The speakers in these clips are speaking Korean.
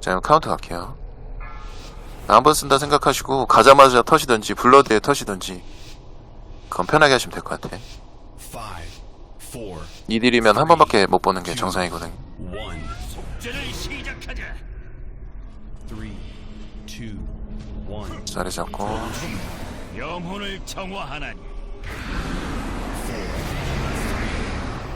자, 그럼 카운트 갈게요. 한 번 쓴다 생각하시고, 가자마자 터시든지, 블러드에 터시든지, 그건 편하게 하시면 될 것 같아. 이딜이면 한 번밖에 못 보는 게 정상이거든. 자리 잡고, 영혼을 정화하나니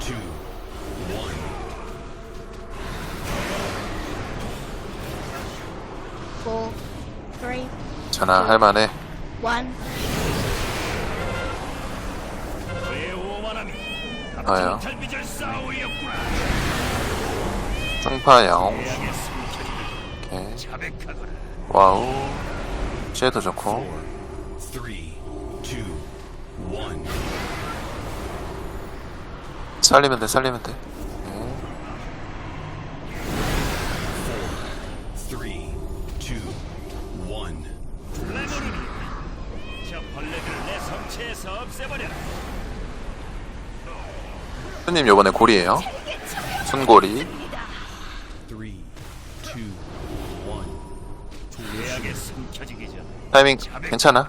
Two, one. Four, three, 자나, 할만해. one. 오만함이 쌓아올렸구나. 오케이. 자백하거라. 와우. 쟤도 좋고. Four, three, two, one. 살리면 돼, 살리면 돼. Three, 없애버려. 스님 요번에 숨겨지기 전 타이밍 괜찮아?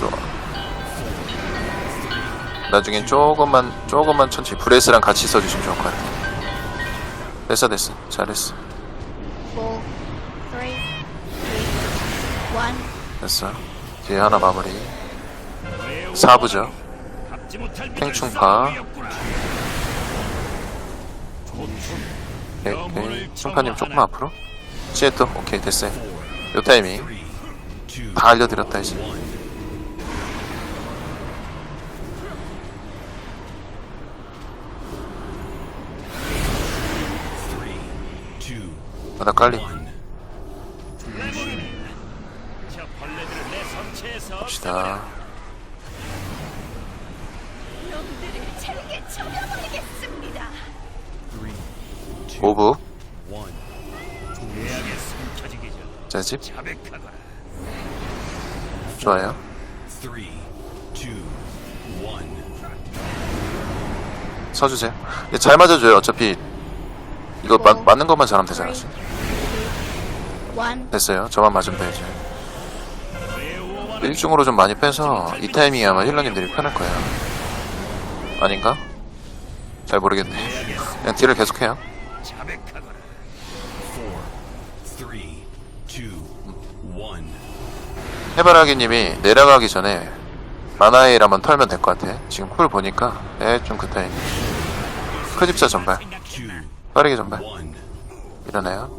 좋아. 나중엔 조금만, 조금만 천천히 브레스랑 같이 써주시면 좋을 것 같아. 됐어, 됐어. 잘했어. four, three, two, one. 됐어. 뒤에 하나 마무리. 왜 사부죠. 합지 못할 빚을 팽충파. 쌓아올렸구나. 오케이, 오케이. 충파님 조금 앞으로. 시에또 오케이, 됐어요. 요 타이밍. 다 알려드렸다, 이제. 바닥 깔리. 봅시다. Two, 오브. 자백하거라. 좋아요. 서주세요. 근데 잘 맞아줘요. 어차피 이거 마, 맞는 것만 잘하면 되잖아. One. 됐어요. 저만 맞으면 오만함이 일중으로 좀 많이 빼서 이 타이밍이 아마 힐러님들이 편할 거예요. 아닌가? 잘 모르겠네. 그냥 딜을 계속해요. 해바라기님이 내려가기 전에 마나에일 한번 털면 될 것 같아. 지금 쿨 보니까 에좀 그 타이밍. 크집사 전발. 빠르게 전발. 일어나요.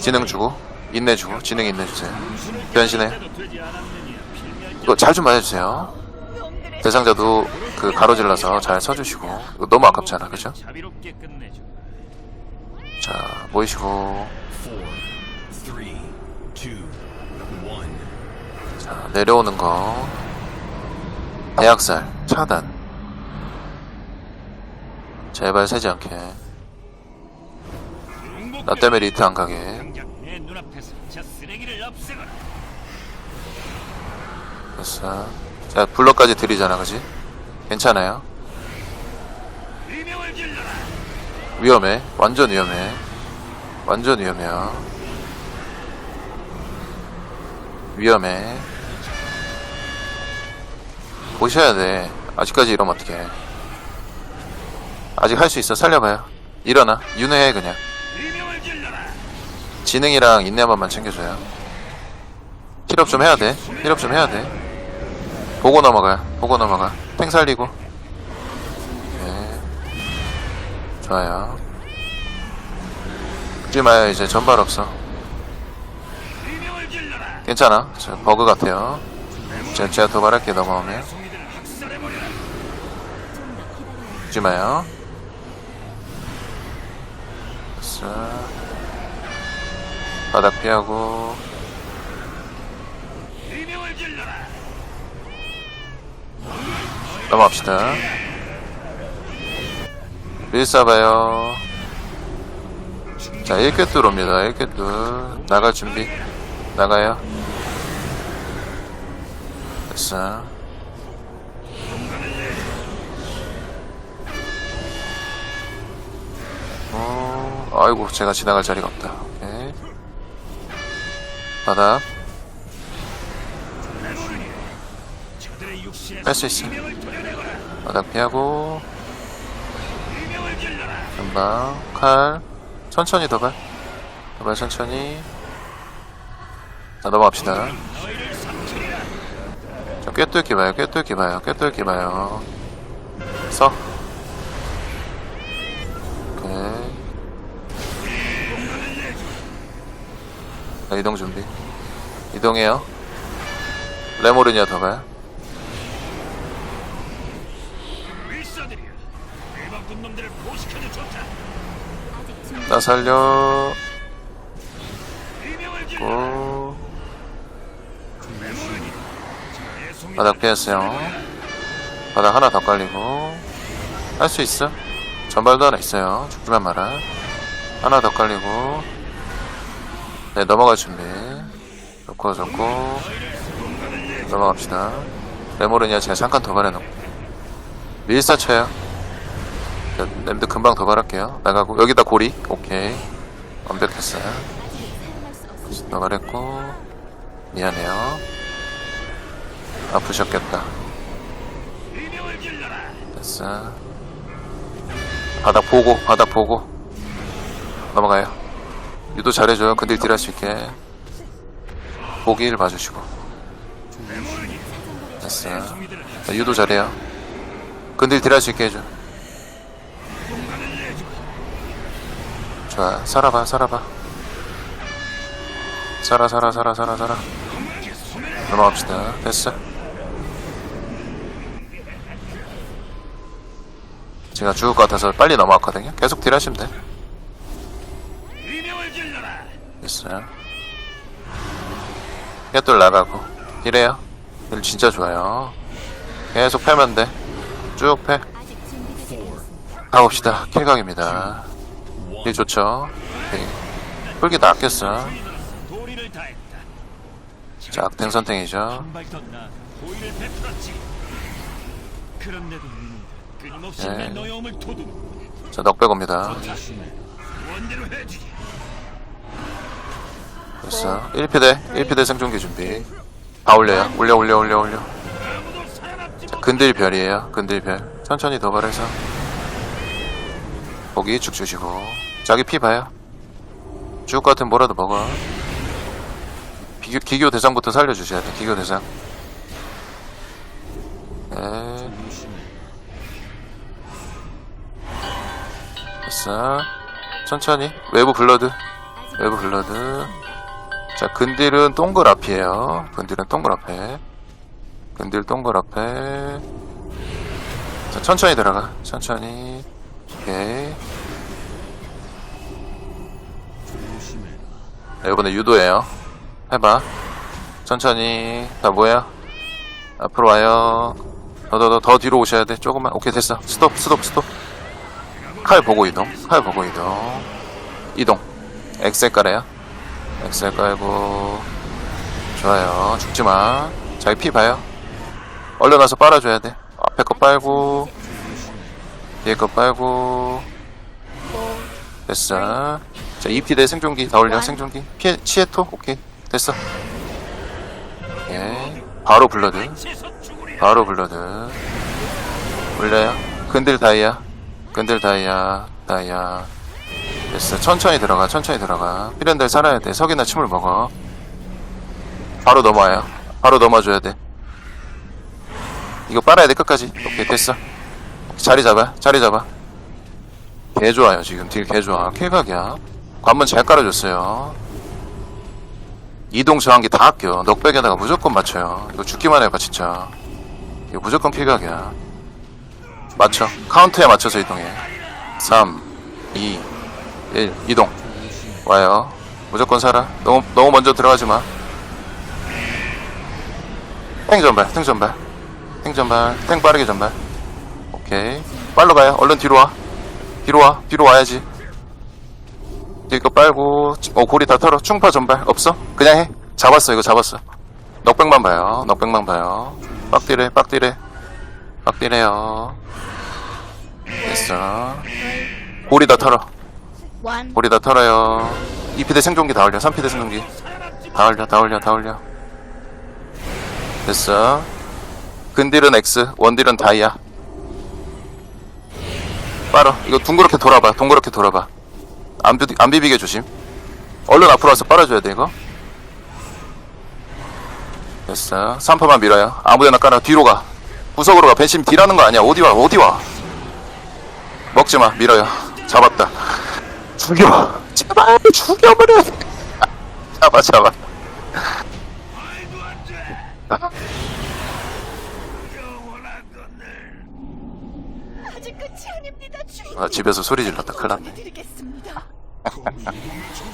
지능 주고 인내 주고 지능 인내 주세요. 변신해. 이거 잘 좀 맞아주세요. 대상자도 그 가로질러서 잘 써주시고. 이거 너무 아깝잖아, 그죠? 자 모이시고. 자, 내려오는 거. 대학살 차단. 제발 새지 않게. 나 때문에 리트 안 가게. 됐어 자 블럭까지 들이잖아 그지? 괜찮아요. 위험해. 완전 위험해. 완전 위험해요. 위험해. 보셔야 돼. 아직까지 이러면 어떡해. 아직 할 수 있어. 살려봐요. 일어나. 윤회해 그냥. 지능이랑 인내 한 번만 챙겨줘요. 힐업 좀 해야 돼. 힐업 좀 해야 돼 보고 넘어가 보고 넘어가 탱 살리고. 네. 좋아요. 그지 마요. 이제 전발 없어. 괜찮아. 저 버그 같아요. 제가, 제가 도발할게 넘어오면. 그지 마요. 됐어. 바닥 피하고. 넘어갑시다. 밀싸봐요. 자, 1쾌뚜 옵니다. 1쾌뚜. 나갈 준비. 나가요. 됐어. 어, 아이고, 제가 지나갈 자리가 없다. 오케이. 바닥 뺄 수 있어. 바닥 피하고. 금방 칼. 천천히 더발 더발 천천히. 자 넘어갑시다. 좀 꿰뚫기 봐요 꿰뚫기 봐요 꿰뚫기 봐요. 오케이. 자, 이동 준비. 이동해요. 레모르니아 더발 나 살려. 고. 바닥 피했어요. 바닥 하나 더 깔리고. 할 수 있어. 전발도 하나 있어요. 죽지만 마라 하나 더 깔리고. 네 넘어갈 준비. 좋고 좋고. 넘어갑시다. 레모르니아 제가 잠깐 도발해놓고. 밀사 쳐요 자, 램드 금방 도발할게요. 나가고 여기다 고리? 오케이. 완벽했어요. 도발했고 미안해요. 아프셨겠다. 됐어. 바닥 보고 바닥 보고. 넘어가요. 유도 잘해줘요. 근딜 딜 할 수 있게. 보기를 봐주시고. 됐어. 자, 유도 잘해요. 근딜 딜 할 수 있게 해줘 좋아 살아봐 살아봐. 살아 살아 살아 살아 살아. 넘어갑시다. 됐어. 제가 죽을 것 같아서 빨리 넘어왔거든요. 계속 딜하시면 돼. 됐어요 깨돌 나가고. 딜해요. 딜 진짜 좋아요. 계속 패면 돼쭉 패. 가봅시다. 킬각입니다 딜 좋죠 오케이. 풀기 다 아꼈어 도리를 다했다. 자 악탱 선택이죠 네. 도둑. 자 넉백 옵니다. 됐어 1피대 1피대 생존기 준비 다 올려요 올려 올려 올려 올려 아무도 살아남지 못. 근들 별이에요. 근들 별. 천천히 도발해서 고기 쭉 주시고 자기 피 봐요. 죽을 것 같으면 뭐라도 먹어. 비교, 기교 대상부터 살려주셔야 돼. 기교 대상. 네. 됐어. 천천히. 외부 블러드. 외부 블러드. 자, 근딜은 동그라피에요. 근딜은 동그라페. 근딜 동그라페. 자, 천천히 들어가. 천천히. 오케이. 이번에 유도예요. 해봐. 천천히. 다 뭐야? 앞으로 와요. 더, 더, 더, 더 뒤로 오셔야 돼. 조금만. 오케이, 됐어. 스톱, 스톱, 스톱. 칼 보고 이동. 칼 보고 이동. 이동. 엑셀 깔아요. 엑셀 깔고. 좋아요. 죽지 마. 자기 피 봐요. 얼른 와서 빨아줘야 돼. 앞에 거 빨고, 뒤에 거 빨고, 됐어. 자, EP 대 생존기 다 올려, 생존기. 피해, 치에토? 오케이. 됐어. 예. 바로 블러드. 바로 블러드. 올려요. 근들 다이아. 근들 다이아. 다이아. 됐어. 천천히 들어가, 천천히 들어가. 필연들 살아야 돼. 석이나 침을 먹어. 바로 넘어와요. 바로 넘어줘야 돼. 이거 빨아야 돼, 끝까지. 오케이, 됐어. 자리 잡아, 자리 잡아. 개 좋아요, 지금. 딜 개 좋아. 킬각이야. 관문 잘 깔아줬어요. 이동 저항기 다 아껴. 넉백에다가 무조건 맞춰요. 이거 죽기만 해봐, 진짜. 이거 무조건 킬각이야. 맞춰. 카운트에 맞춰서 이동해. 3, 2, 1, 이동. 와요. 무조건 살아. 너무, 너무 먼저 들어가지 마. 탱 전발, 탱 전발. 탱 전발, 탱 빠르게 전발. 오케이. 빨로 가요. 얼른 뒤로 와. 뒤로 와. 뒤로 와야지. 뒤에 거 빨고, 어, 고리 다 털어. 충파 전발. 없어? 그냥 해. 잡았어, 이거 잡았어. 넉백만 봐요. 넉백만 봐요. 빡디래, 빡디래. 빡디래요. 됐어. 고리 다 털어. 고리 다 털어요. 2피대 생존기 다 올려. 3피대 생존기. 다 올려 다 올려 다 올려 됐어 근딜은 X 원딜은 다이아 빨어 이거 둥그렇게 돌아봐 동그랗게 돌아봐 안, 비, 안 비비게 조심. 얼른 앞으로 와서 빨아줘야 돼 이거. 됐어. 3퍼만 밀어요. 아무데나 깔아. 뒤로 가. 구석으로 가. 벤심 딜하는 거 아니야. 어디 와? 어디 와? 먹지마. 밀어요. 잡았다. 죽여. 제발 죽여버려 잡아 잡아. 아, 집에서 소리 질렀다. 큰일 났네 Tất.